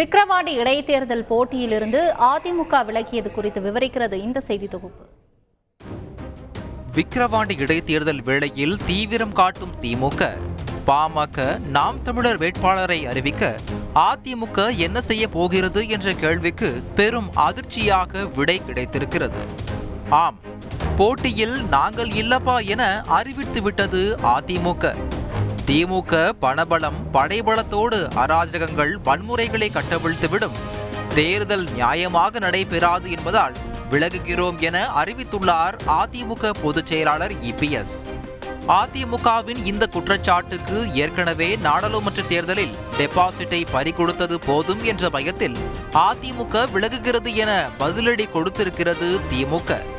விக்கிரவாண்டி இடைத்தேர்தல் போட்டியிலிருந்து அதிமுக விலகியது குறித்து விவரிக்கிறது இந்த செய்தி தொகுப்பு. விக்கிரவாண்டி இடைத்தேர்தல் வேளையில் தீவிரம் காட்டும் திமுக. பாமக நாம் தமிழர் வேட்பாளரை அறிவிக்க அதிமுக என்ன செய்ய போகிறது என்ற கேள்விக்கு பெரும் அதிர்ச்சியாக விடை கிடைத்திருக்கிறது. ஆம் போட்டியில் நாங்கள் இல்லப்பா என அறிவித்து விட்டது அதிமுக. திமுக பணபலம் படைபலத்தோடு அராஜகங்கள் வன்முறைகளை கட்டவிழ்த்துவிடும். தேர்தல் நியாயமாக நடைபெறாது என்பதால் விலகுகிறோம் என அறிவித்துள்ளார் அதிமுக பொதுச் செயலாளர் இபிஎஸ் அதிமுகவின் இந்த குற்றச்சாட்டுக்கு ஏற்கனவே நாடாளுமன்ற தேர்தலில் டெபாசிட்டை பறிகொடுத்தது போதும் என்ற பயத்தில் அதிமுக விலகுகிறது என பதிலடி கொடுத்திருக்கிறது திமுக.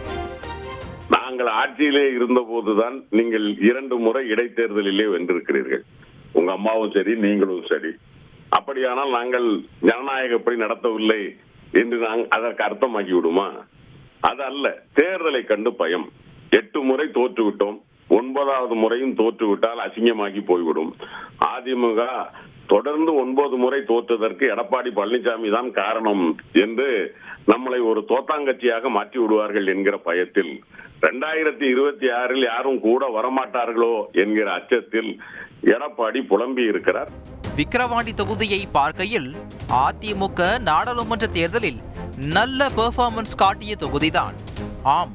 நாங்கள் ஆட்சியிலே இருந்தபோதுதான் நீங்கள் இரண்டு முறை இடைத்தேர்தலிலே வென்றிருக்கிறீர்கள். உங்க அம்மாவும் சரி நீங்களும் சரி. அப்படியானால் நாங்கள் ஜனநாயகப்படி நடத்தவில்லை என்று நாங்கள் அதற்கு அர்த்தமாக்கி விடுமா அது அல்ல. தேர்தலை கண்டு பயம். எட்டு முறை தோற்றுவிட்டோம். ஒன்பதாவது முறையும் தோற்றுவிட்டால் அசிங்கமாகி போய்விடும். அதிமுக தொடர்ந்து ஒன்பது முறை தோற்றதற்கு எடப்பாடி பழனிசாமி தான் காரணம் என்று நம்மளை ஒரு தோத்தாங்கட்சியாக மாற்றி விடுவார்கள் என்கிற பயத்தில். ரெண்டாயிரத்தி இருபத்தி ஆறில் யாரும் கூட வரமாட்டார்களோ என்கிற அச்சத்தில் எடப்பாடி புலம்பி இருக்கிறார். விக்கிரவாண்டி தொகுதியை பார்க்கையில் அதிமுக நாடாளுமன்ற தேர்தலில் நல்ல பெர்ஃபார்மன்ஸ் காட்டிய தொகுதிதான். ஆம்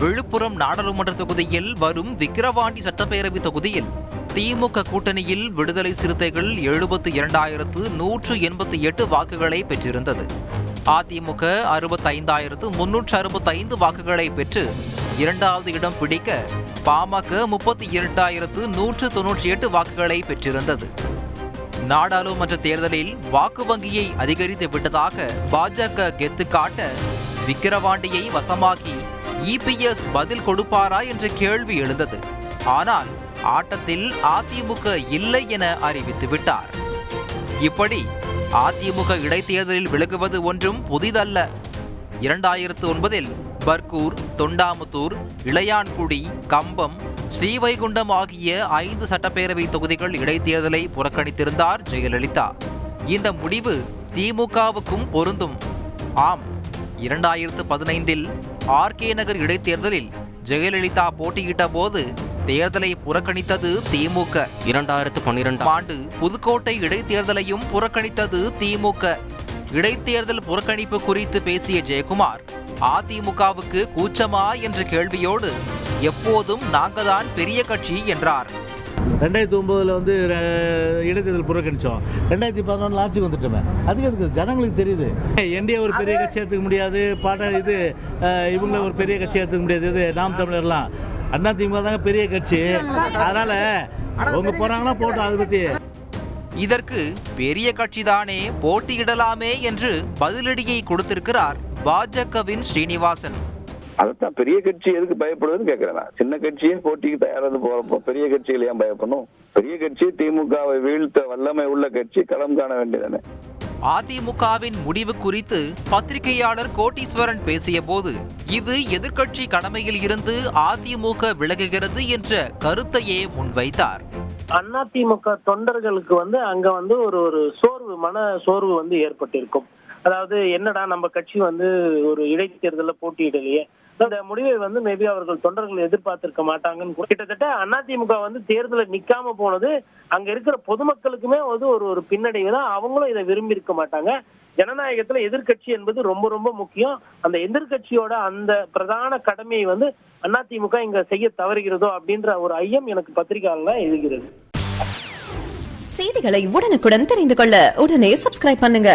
விழுப்புரம் நாடாளுமன்ற தொகுதியில் வரும் விக்கிரவாண்டி சட்டப்பேரவை தொகுதியில் திமுக கூட்டணியில் விடுதலை சிறுத்தைகள் எழுபத்தி இரண்டாயிரத்து நூற்று எண்பத்தி எட்டு வாக்குகளை பெற்றிருந்தது. அதிமுக அறுபத்தைந்தாயிரத்து முன்னூற்று அறுபத்தைந்து வாக்குகளை பெற்று இரண்டாவது இடம் பிடிக்க பாமக முப்பத்தி இரண்டாயிரத்து நூற்று தொன்னூற்றி எட்டு வாக்குகளை பெற்றிருந்தது. நாடாளுமன்ற தேர்தலில் வாக்கு வங்கியை அதிகரித்து விட்டதாக பாஜக கெத்து காட்ட விக்கிரவாண்டியை வசமாக்கி இபிஎஸ் பதில் கொடுப்பாரா என்ற கேள்வி எழுந்தது. ஆனால் ஆட்டத்தில் அதிமுக இல்லை என அறிவித்து விட்டார். இப்படி அதிமுக இடைத்தேர்தலில் விலகுவது ஒன்றும் புதிதல்ல. இரண்டாயிரத்து ஒன்பதில் பர்கூர் தொண்டாமுத்தூர் இளையான்குடி கம்பம் ஸ்ரீவைகுண்டம் ஆகிய ஐந்து சட்டப்பேரவை தொகுதிகள் இடைத்தேர்தலை புறக்கணித்திருந்தார் ஜெயலலிதா. இந்த முடிவு திமுகவுக்கும் பொருந்தும். ஆம் இரண்டாயிரத்து பதினைந்தில் ஆர்கே நகர் இடைத்தேர்தலில் ஜெயலலிதா போட்டியிட்ட போது தேர்தலை புறக்கணித்தது திமுக. இரண்டாயிரத்து பன்னிரெண்டாம். ஆண்டு புதுக்கோட்டை இடைத்தேர்தலையும் புறக்கணித்தது திமுக. இடைத்தேர்தல் புறக்கணிப்பு குறித்து பேசிய ஜெயக்குமார் அதிமுகவுக்கு கூச்சமா? என்ற கேள்வியோடு எப்போதும் நாங்கதான் பெரிய கட்சி என்றார். ரெண்டாயிரத்தி ஒம்போதில் வந்து இடைத்தேர்தல் புறக்கணிச்சோம். ரெண்டாயிரத்தி பதினொன்றில் ஆட்சிக்கு வந்துட்டோமே. அதுக்கு அதுக்கு ஜனங்களுக்கு தெரியுது. என்டிஏ ஒரு பெரிய கட்சி ஏற்றுக்க முடியாது. பாட்டா இது இவங்கள ஒரு பெரிய கட்சி ஏற்றுக்க முடியாது. இது நாம் தமிழர்லாம். அண்ணா திமுக தாங்க பெரிய கட்சி. அதனால் அவங்க போகிறாங்கன்னா போட்டோம் அதை பற்றி இதற்கு பெரிய கட்சிதானே போட்டியிடலாமே என்று பதிலடியை கொடுத்திருக்கிறார் பாஜகவின் ஸ்ரீனிவாசன். அதைத்தான் பெரிய கட்சி எதுக்கு பயப்படுதுன்னு கேட்கிறேன் நான். சின்ன கட்சியே போட்டிக்கு தயாராது போறப்போ பெரிய கட்சிகள் ஏன் பயப்படணும்? பெரிய கட்சி திமுகவை வீழ்த்த வல்லமை உள்ள கட்சி களம் காண வேண்டியதானே அதிமுகவின் முடிவு குறித்து பத்திரிகையாளர் கோட்டீஸ்வரன் பேசியபோது இது எதிர்க்கட்சி கடமையில் இருந்து அதிமுக விலகுகிறது என்ற கருத்தையே முன்வைத்தார். அதிமுக தொண்டர்களுக்கு வந்து அங்க வந்து ஒரு ஒரு சோர்வு மன சோர்வு வந்து ஏற்பட்டிருக்கும். அதாவது என்னடா நம்ம கட்சி வந்து ஒரு இடைத்தேர்தலில் போட்டியிடலையே இந்த முடிவை வந்து மேபி அவர்கள் தொண்டர்கள் எதிர்பார்த்திருக்க மாட்டாங்கன்னு கிட்டத்தட்ட அதிமுக வந்து தேர்தலில் நிக்காம போனது அங்க இருக்கிற பொதுமக்களுக்குமே வந்து ஒரு ஒரு பின்னடைவு தான். அவங்களும் இதை விரும்பி இருக்க மாட்டாங்க. ஜனநாயகத்துல எதிர்கட்சி என்பது ரொம்ப ரொம்ப முக்கியம். அந்த எதிர்கட்சியோட அந்த பிரதான கடமையை வந்து அதிமுக இங்க செய்ய தவறுகிறதோ அப்படின்ற ஒரு ஐயம் எனக்கு பத்திரிகையாளர் எழுகிறது செய்திகளை உடனுக்குடன் தெரிந்து கொள்ள உடனே சப்ஸ்கிரைப் பண்ணுங்க.